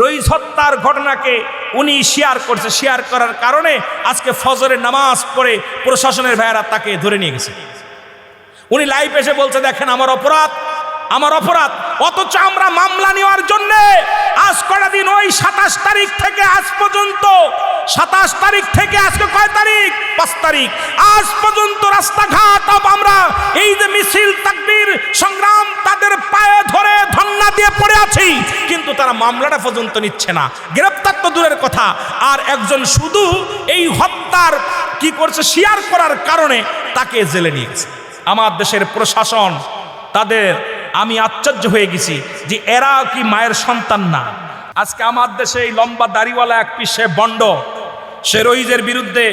রইস হত্যার ঘটনাকে উনি শেয়ার করছে। শেয়ার করার কারণে আজকে ফজরের নামাজ পড়ে প্রশাসনের ভাইয়েরা তাকে ধরে নিয়ে গেছে। উনি লাইভ এসে বলছে, দেখেন, আমার অপরাধ আমার অপরাধ। অথচ আমরা মামলা নেওয়ার জন্য আজ কটা দিন? ওই সাতাশ তারিখ থেকে আজ পর্যন্ত, সাতাশ তারিখ থেকে আজকে কয় তারিখ? পাঁচ তারিখ। আজ পর্যন্ত রাস্তাঘাট আমরা এই যে মিছিল, তাকবির সংগ্রাম তারা মামলাটা পর্যন্ত নিচ্ছে না। গ্রেপ্তার তো দূরের কথা। আর একজন শুধু এই হত্যার কি করছে, শেয়ার করার কারণে তাকে জেলে নিয়ে গেছে আমার দেশের প্রশাসন, তাদের আমি আশ্চর্য হয়ে গেছি যে এরা কি মায়ের সন্তান না। আজকে আমার দেশে এই লম্বা দাড়িওয়ালা এক পিসে বন্ড, সে রইজের বিরুদ্ধে,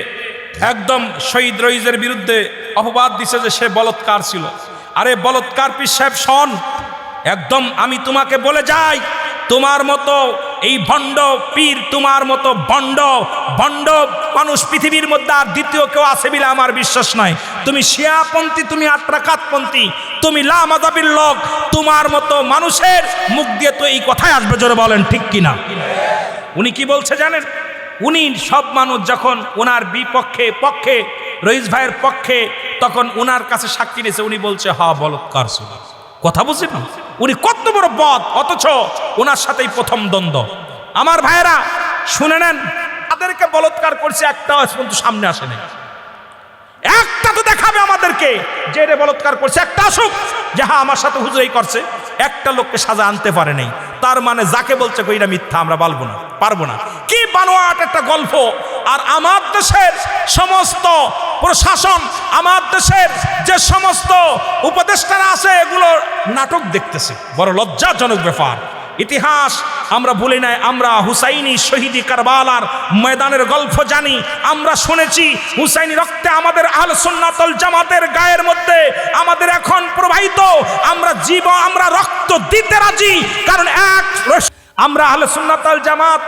একদম শহীদ রইজের বিরুদ্ধে অপবাদ দিছে যে সে বলৎকার ছিল। আরে বলৎকার পিস সাহেব, শোন, একদম আমি তোমাকে বলে যাই তোমার মতো এই ভণ্ড পীর, তোমার মতো ভণ্ড ভণ্ড মানুষ পৃথিবীর মধ্যে আর দ্বিতীয় কেউ আছে বলে আমার বিশ্বাস নয় তুমি শিয়াপন্থী, তুমি আট্রাকাতপন্থী, তুমি লামাদাবির লোক, তোমার মতো মানুষের মুখ দিয়ে তো এই কথাই আসবে, জোরে বলেন, ঠিক কিনা উনি কি বলছে জানেন? উনি সব মানুষ যখন ওনার বিপক্ষে, পক্ষে, রইস ভাইয়ের পক্ষে, তখন ওনার কাছে সাক্ষী নিয়েছে, উনি বলছে হ বলৎকার ছিল কথা বুঝছেন উনি কত বড় বদ, অথচ ওনার সাথেই প্রথম দ্বন্দ্ব। আমার ভাইয়েরা, শুনে নেন তাদেরকে বলৎকার করছে, একটা পর্যন্ত সামনে আসে নাই। একটা তো দেখাবে আমাদেরকে, যে রে বলৎকার করছে, একটা আসুক। যে হ্যাঁ আমার সাথে হুজুরাই করছে। একটা লোককে সাজা আনতে পারে নাই। তার মানে যাকে বলছে কইরা মিথ্যা, আমরা পারব না পারব না। কি বানোয়াট একটা গল্প। আর আমার দেশের সমস্ত প্রশাসন, আমার দেশের যে সমস্ত উপদেষ্টারা আছে, এগুলো নাটক দেখতেছে। বড় লজ্জাজনক ব্যাপার। ইতিহাস আমরা বলি নাই, আমরা হুসাইনি শহীদি কারবালার ময়দানের গল্প জানি। আমরা শুনেছি, হুসাইনি রক্তে আমাদের আল সুন্নাতল জামাতের গায়ের মধ্যে আমাদের এখন প্রবাহিত। আমরা জীব, আমরা রক্ত দিতে রাজি, কারণ এক, আমরা আহলে সুন্নাতল জামাত,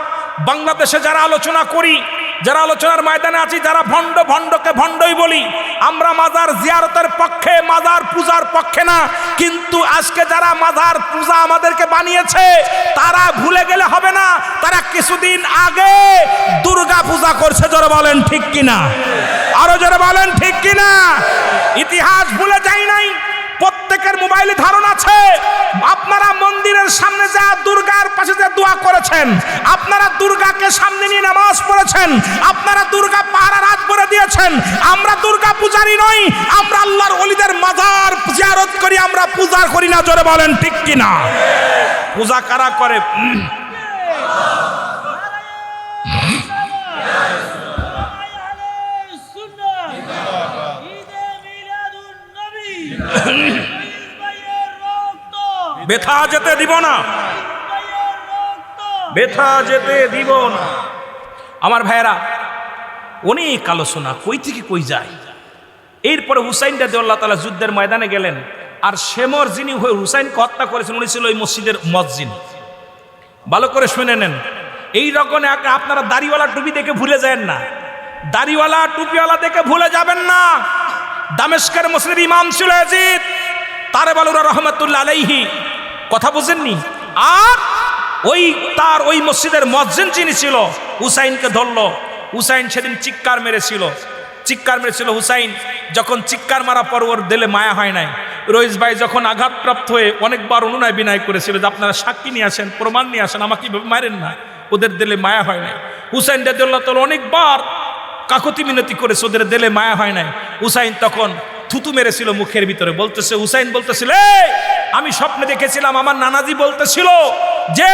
বাংলাদেশে যারা আলোচনা করি যারা আলোচনার ময়দানে আছি, যারা ভণ্ড ভণ্ডকে ভণ্ডই বলি, আমরা মাজার জিয়ারতের পক্ষে, মাজার পূজার পক্ষে না, কিন্তু আজকে যারা মাজার পূজা আমাদেরকে বানিয়েছে, তারা ভুলে গেলে হবে না, তারা কিছুদিন আগে দুর্গা পূজা করছে, জোরে বলেন ঠিক কিনা? আরও জোরে বলেন ঠিক কিনা? ইতিহাস ভুলে যাই নাই। প্রত্যেকের মোবাইলে ধারণা আছে। আপনারা মন্দিরের সামনে যা দুর্গার পাশে যা দোয়া করেছেন, আপনারা দুর্গাকে সামনে নিয়ে নামাজ পড়েছেন, আপনারা দুর্গা পাহারা রাত করে দিয়েছেন, আমরা দুর্গা পূজারি নই, আমরা আল্লাহর অলিদের মাজার জিয়ারত করি, আমরা পূজা করি না, জোরে বলেন ঠিক কিনা? পূজা কারা করে? ব্যথা যেতে দিব না। ব্যথা যেতে দিব না। আমার ভাইয়েরা, অনেক আলোচনা কই থেকে কই যায়? এরপরে হুসাইন রাজি আল্লাহ তালা যুদ্ধের ময়দানে গেলেন, আর শেমর যিনি হয়ে হুসাইনকে হত্যা করেছেন, উনি ছিল ওই মসজিদের মসজিদ। ভালো করে শুনে নেন। এই রকম আপনারা দাড়িওয়ালা টুপি দেখে ভুলে যাবেন না। দাড়িওয়ালা, টুপিওয়ালা দেখে ভুলে যাবেন না। দামেস্কের মসজিদের ইমাম ছিল তারে বালুরা রহমতুল্লাহ আলাইহি। কথা বুঝেননি? আর ওই তার ওই মসজিদের মসজিদ যিনি ছিল, হুসাইনকে ধরলো। হুসাইন সেদিন চিৎকার মেরেছিল। চিৎকার মেরেছিল হুসাইন। যখন চিৎকার মারা পর ওর দিলে মায়া হয় নাই। রইস ভাই যখন আঘাতপ্রাপ্ত হয়ে অনেকবার অনুনয় বিনয় করেছিল যে আপনারা সাক্ষী নিয়ে আসেন, প্রমাণ নিয়ে আসেন, আমাকে মারেন না। ওদের দিলে মায়া হয় নাই। হুসাইন রাদিউল্লাহ তাল অনেকবার কাকতি মিনতি করেছে, ওদের দিলে মায়া হয় নাই। হুসাইন তখন থুতু মেরেছিল মুখের ভিতরে। বলতেছে, হুসাইন বলতেছিল আমি স্বপ্নে দেখেছিলাম, আমার নানাজি বলতেছিল যে,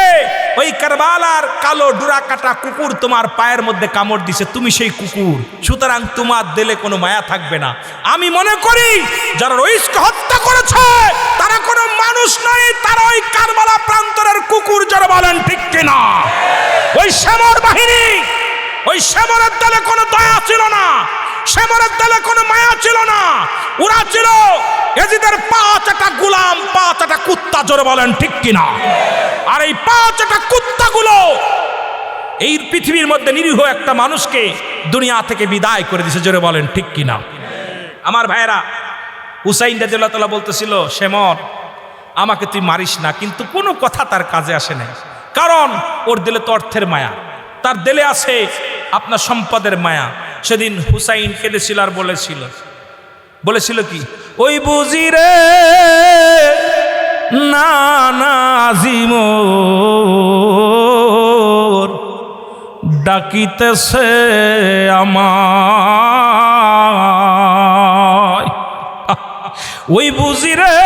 ওই কারবালার কালো ডুরা কাটা কুকুর তোমার পায়ের মধ্যে কামড় দিছে, তুমি সেই কুকুর। সুতরাং তোমার দিলে কোনো মায়া থাকবে না। আমি মনে করি, যারা রইসকে হত্যা করেছে, তারা কোনো মানুষ নয়, তারা ওই কারবালা প্রান্তরের কুকুর যারা বলেন ঠিক কিনা। ওই শ্যামর বাহিনী, ওই শ্যামরের দলে কোনো দয়া ছিল না। শ্যামরের দলে কোনো মায়া ছিল না। ওরা ছিল এজিদের পাঁচ একটা গুলাম, পাঁচ একটা কুত্তা, জোরে বলেন, ঠিক কিনা? আর এই পাঁচ একটা কুত্তাগুলো এই পৃথিবীর মধ্যে নিরীহ একটা মানুষকে দুনিয়া থেকে বিদায় করে দিছে, জোরে বলেন, ঠিক কিনা? আমার ভাইয়েরা, হুসাইন রাজিউল্লাহ তালা বলতেছিল শ্যামর আমাকে তুই মারিস না। কিন্তু কোনো কথা তার কাজে আসে নাই। কারণ ওর দিলে তো অর্থের মায়া, তার দিলে আছে আপনার সম্পদের মায়া। সেদিন হুসাইন কেঁদেছিল আর বলেছিল। বলেছিল কি? ওই বুঝি রে না নাজিম ডাকিতেছে আমায়। ওই বুঝি রে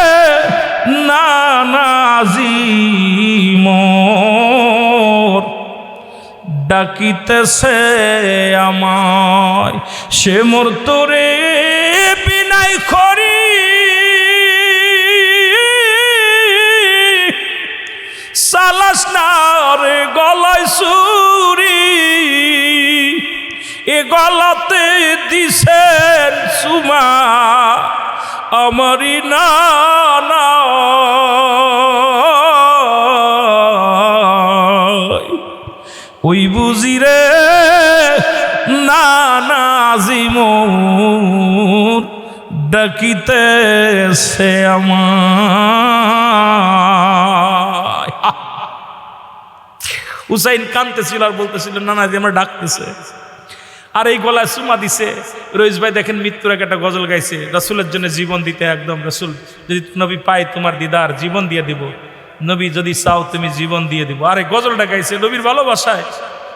না ডাকিতেছে আমায়। সে মোর তোরে বিনাই করি সালাস রে গলায় সুরি। এ গলাতে দিছেন সুমা। আমারই না ওই বুঝি রে না ডাকিতে সে আমায়। হুসাইন কানতেছিল আর বলতেছিল, না না যে আমার ডাকতেছে। আর এই গলায় সুমা দিছে, রইস ভাই, দেখেন মৃত্যুর আগে একটা গজল গাইছে, রসুলের জন্য জীবন দিতে একদম, রসুল, যদি নবী পাই তোমার দিদার, জীবন দিয়ে দিব। নবী যদি চাও তুমি জীবন দিয়ে দিব। আরে গজলটা গাইছে নবীর ভালোবাসায়।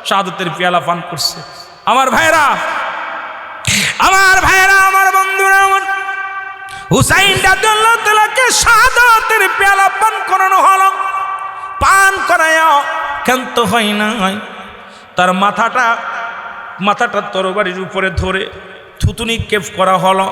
শাহাদতের পেয়ালা পান করছে। আমার ভাইরা আমার ভাইরা আমার বন্ধুরা, আমার হুসাইন রাদিয়াল্লাহু তাআলাকে শাহাদাতের পেয়ালা পান করানো হলো। পান করায় ক্ষান্ত হয় নাই তার মাথাটা মাথাটা তরবারির উপরে ধরে থুতুনি কেপ করা হলো।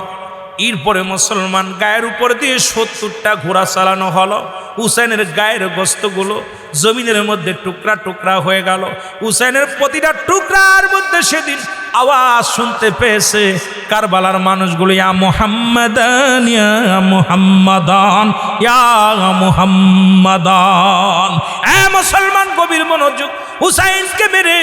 এরপরে মুসলমান গায়ের উপর দিয়ে সত্তরটা ঘোড়া চালানো হলো। হুসাইনের গায়ের গোস্তগুলো জমিনের মধ্যে টুকরা টুকরা হয়ে গেল। হুসাইনের প্রতিটা টুকরার মধ্যে সেদিন আওয়াজ শুনতে পেয়েছে, কারবালার মানুষগুলো, ইয়া মুহাম্মাদান ইয়া মুহাম্মাদান ইয়া মুহাম্মাদান। এ মুসলমান গভীর মনোযোগ হুসাইনকে মেরে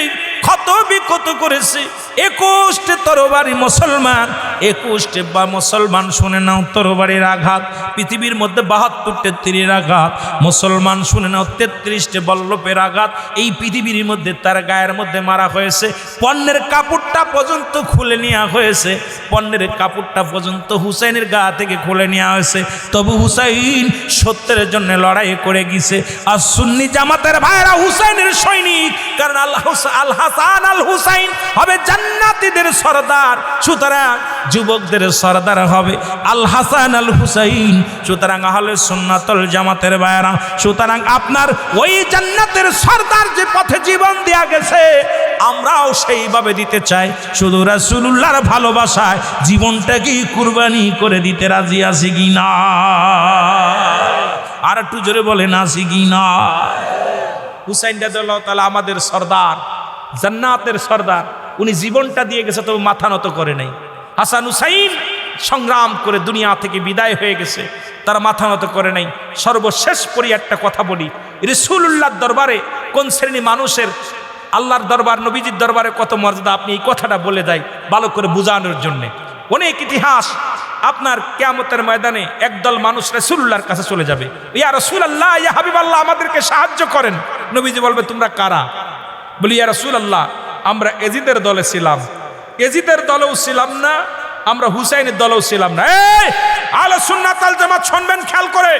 ক্ষত বিক্ষত করেছে। একুশটি তরবারি মুসলমান, একুশটি বা মুসলমান, শুনে নাও তরবারির আঘাত, পৃথিবীর মধ্যে বাহাত্তরটে তীরের আঘাত, মুসলমান, শুনে নাও তেত্রিশটি বল্লভের আঘাত, এই পৃথিবীর মধ্যে তার গায়ের মধ্যে মারা হয়েছে, পণ্যের কাপড়টা পর্যন্ত খুলে নেওয়া হয়েছে, পণ্যের কাপড়টা পর্যন্ত হুসাইনের গা থেকে খুলে নেওয়া হয়েছে, তবু হুসাইন সত্যের জন্য লড়াই করে গেছে, আর সুন্নি জামাতের ভাইরা হুসাইনের সৈনিক, কারণ আল্লাহ আল হাসান আল হুসাইন হবে জান্নাতীদের সর্দার। সুতরাং যুবকদের সর্দার হবে আল হাসান আল হুসাইন। সুতরাং আহলে সুন্নাতল জামাতের ভাইরা সুতরাং আপনার ওই জান্নাতের সর্দার যে পথে জীবন দেয়া গেছে, আমরাও সেইভাবে দিতে চাই। শুধু রাসূলুল্লাহর ভালোবাসায় জীবনটাকেই কুরবানি করে দিতে রাজি আছি কি না? আর একটু জোরে বলেন, আছি কি না? হুসাইন তাআলা আমাদের সর্দার, জান্নাতের সর্দার। উনি জীবনটা দিয়ে গেছে, তবে মাথা নত করে নাই। হাসান হুসাইন সংগ্রাম করে দুনিয়া থেকে বিদায় হয়ে গেছে, তারা মাথা নত করে নাই। সর্বশেষ পরি একটা কথা বলি রসুল্লাহর দরবারে কোন শ্রেণি মানুষের, আল্লাহর দরবার, নবীজির দরবারে কত মর্যাদা, আপনি এই কথাটা বলে দেয়, ভালো করে বোঝানোর জন্যে। অনেক ইতিহাস, আপনার কেয়ামতের ময়দানে একদল মানুষ রসুল্লাহর কাছে চলে যাবে। ইয়া রসুল আল্লাহ ইয়া হাবিব আল্লাহ আমাদেরকে সাহায্য করেন। নবীজি বলবে, তোমরা কারা? বলি, ইয়া রসুল আল্লাহ আমরা এজিদের দলে ছিলাম। এজিদের দলেও ছিলাম না, আমরা হুসাইনের দলেও ছিলাম না। এই আলো সুন্না তাল জামাত শুনবেন, খেয়াল করে।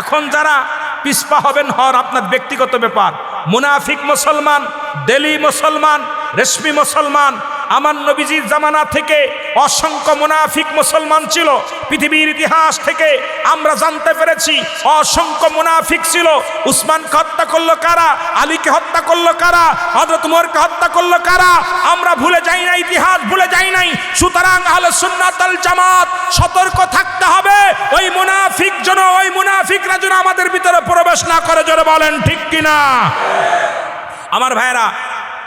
এখন যারা পিসপা হবেন, হওয়ার আপনার ব্যক্তিগত ব্যাপার। মুনাফিক মুসলমান, দেলি মুসলমান, রেশমি মুসলমান আমার নবীজির জামানা থেকে অসংখ্য মুনাফিক মুসলমান ছিল। পৃথিবীর ইতিহাস থেকে আমরা জানতে পেরেছি, অসংখ্য মুনাফিক ছিল। উসমানকে হত্যা করল কারা? আলীকে হত্যা করল কারা? হজরত উমরকে হত্যা করল কারা? আমরা ভুলে যাই না, ইতিহাস ভুলে যাই নাই। সুতরাং আহলে সুন্নাত আল জামাত সতর্ক থাকতে হবে। ওই মুনাফিক যেন, ওই মুনাফিকরা যেন আমাদের ভিতরে প্রবেশ না করে, জোরে বলেন ঠিক কিনা? আমার ভাইরা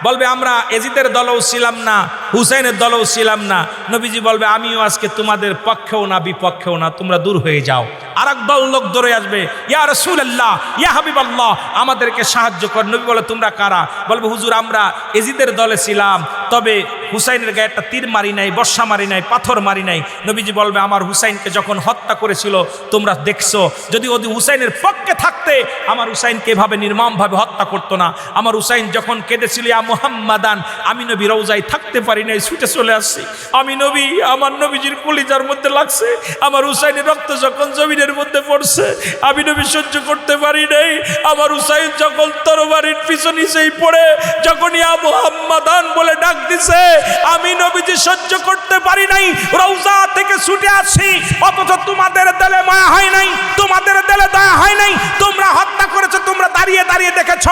বলবে আমরা এজিদের দলও ছিলাম না। হুসাইনের দলও ছিলাম না। নবীজি বলবে, আমিও আজকে তোমাদের পক্ষেও না, বিপক্ষেও না, তোমরা দূর হয়ে যাও। আর দল লোক দৌড়ে আসবে, ইয়া রসুল আল্লাহ ইয়া হাবিব আল্লাহ আমাদেরকে সাহায্য কর। নবী বলে, তোমরা কারা? বলবে, হুজুর, আমরা এজিদের দলে ছিলাম, তবে হুসাইনের গায়ে একটা তীর মারি নাই, বর্ষা মারি নাই, পাথর মারি নাই। নবীজি বলবে, আমার হুসাইনকে যখন হত্যা করেছিল, তোমরা দেখছ। যদি ওদি হুসাইনের পক্ষে থাকতে, আমার হুসাইনকে এভাবে নির্মমভাবে হত্যা করতো না। আমার হুসাইন যখন কেঁদেছিল, ইয়া মুহাম্মাদান, আমি নবী রৌজায় থাকতে পারি নাই, ছুটে চলে আসছি। আমি নবী, আমার নবীজির কলিজার মধ্যে লাগছে, আমার হুসাইনের রক্ত যখন জমিনের মধ্যে পড়ছে, আমি নবী সহ্য করতে পারি নাই, আমার হুসাইন যখন তরবারির পিছন নিচেই পড়ে যখন ইয়া মুহাম্মাদান বলে ডাক দিছে, আমি নবীজি সহ্য করতে পারি নাই রৌজা থেকে ছুটে আসি অথচ তোমাদের দেলে মায়া হয় নাই, তোমাদের দেলে দয়া হয় নাই, তোমরা হত্যা করেছ, তোমরা দাঁড়িয়ে দাঁড়িয়ে দেখেছ,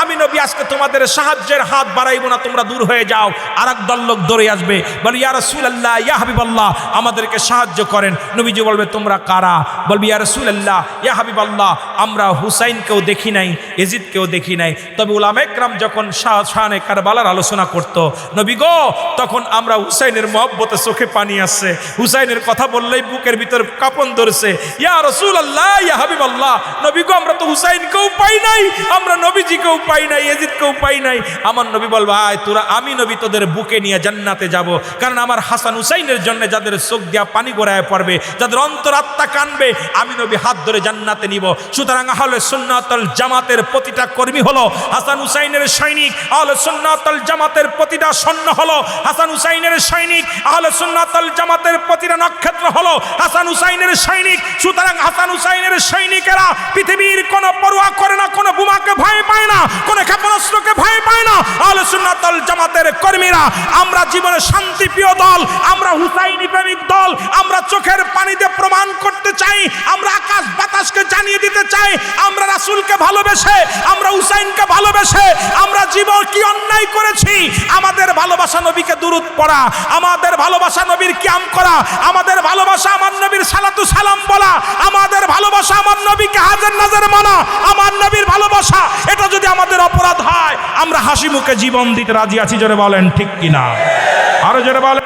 আমি নবী আজকে তোমাদের সাহায্যের হাত বাড়াইবো না, তোমরা দূর হয়ে যাও আর দল লোক দৌড়ে আসবে। বলবে ইয়া রসুল আল্লাহ ইয়া হাবিবাল্লাহ, আমাদেরকে সাহায্য করেন। নবীজি বলবে, তোমরা কারা? বলবি, ইয়া রসুল আল্লাহ ইয়া হাবিবাল্লাহ আমরা হুসাইনকেও দেখি নাই এজিদকেও দেখি নাই। তবে উলামা একরাম যখন শাহ শাহানে কারবালার আলোচনা করত, নবী গো, তখন আমরা হুসাইনের মহব্বতে চোখে পানি আসছে হুসাইনের কথা বললেই বুকের ভিতর কাপন ধরছে। ইয়া রসুল আল্লাহ ইয়া হাবিব আল্লাহ নবী গো, আমরা তো হুসাইনকেও পাই নাই, আমরা নবীজিকেও পাই নাই এজিদকেও পাই নাই। আমার নবী বলবা আয়, তোরা, আমি নবী তোদের বুকে নিয়ে জান্নাতে যাব। কারণ আমার হাসান হুসাইনের জন্য যাদের চোখ দিয়া পানি গড়ায় পড়বে, যাদের অন্তরাত্মা কানবে, আমি নবী হাত ধরে জান্নাতে নিব। সুতরাং আহলে সুন্নাতল জামাতের প্রতিটা কর্মী হলো হাসান হুসাইনের সৈনিক, আহলে সুন্নাতল জামাতের প্রতিটা সৈন্য হলো হাসান হুসাইনের সৈনিক, আহলে সুন্নাতল জামাতের প্রতিটা নক্ষত্র হলো হাসান হুসাইনের সৈনিক। সুতরাং হাসান হুসাইনের সৈনিকেরা পৃথিবীর কোনো পরোয়া করে না, কোনো বোমাকে ভয় পায় না, কোনো ক্ষেপণাস্ত্রকে ভয় পায় না। আহলে সুন্নাতল জামাতের কর্মীরা, আমরা জীবনে শান্তি প্রিয় দল, আমরা হুসাইনি প্রেমিক দল, আমরা চোখের পানিতে প্রমাণ করতে চাই, আমরা আকাশ বাতাসকে জানিয়ে দিতে চাই আমরা রাসূলকে ভালোবেসে, আমরা হুসাইনকে ভালোবেসে, আমরা জীবন কি অন্যায় করেছি? আমাদের ভালোবাসা নবীকে দুরুদ পড়া, আমাদের ভালোবাসা নবীর কিয়াম করা, আমাদের ভালোবাসা আমার নবীর সালাতু সালাম বলা, আমাদের ভালোবাসা আমার নবীকে হাজার নাজার মানা, আমার নবীর ভালোবাসা, এটা যদি আমাদের অপরাধ হয়, আমরা হাসি মুখে জীবন দিতে রাজি আছি, জোরে বলেন ঠিক কিনা? আরও জোরে বলেন।